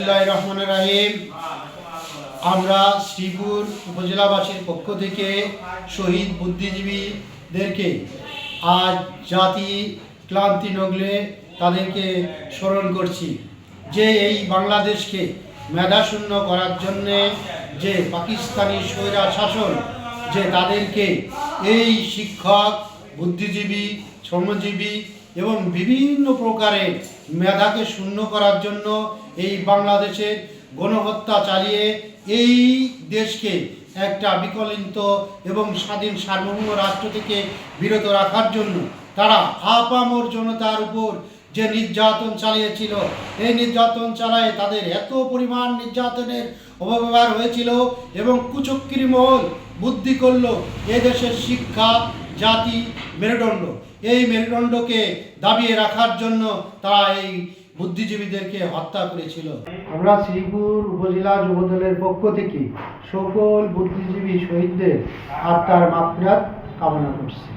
বিসমুল্লাহ রহমান রাহিম। আমরা শ্রীপুর উপজেলাবাসীর পক্ষ থেকে শহীদ বুদ্ধিজীবীদেরকে, আজ জাতি ক্লান্তি নগলে তাদেরকে স্মরণ করছি যে এই বাংলাদেশকে মেধাশূন্য করার জন্যে যে পাকিস্তানি স্বৈরা শাসন, যে তাদেরকে এই শিক্ষক, বুদ্ধিজীবী, শ্রমজীবী এবং বিভিন্ন প্রকারে মেধাকে শূন্য করার জন্য এই বাংলাদেশের গণহত্যা চালিয়ে এই দেশকে একটা বিকলিত এবং স্বাধীন সার্বভৌম রাষ্ট্র থেকে বিরত রাখার জন্য তারা আপামর জনতার উপর যে নির্যাতন চালিয়েছিল, এই নির্যাতন চালায় তাদের এত পরিমাণ নির্যাতনের অপব্যবহার হয়েছিল এবং কুচক্রি মহল বুদ্ধি করল, এদেশের শিক্ষা জাতি মেরুদণ্ড। এই মেরুদণ্ডকে দাবিয়ে রাখার জন্য তারা এই বুদ্ধিজীবীদেরকে হত্যা করেছিল। আমরা শ্রীপুর উপজেলা যুবদলের পক্ষ থেকে সকল বুদ্ধিজীবী শহীদদের আত্মার মাফিরাত কামনা করছি।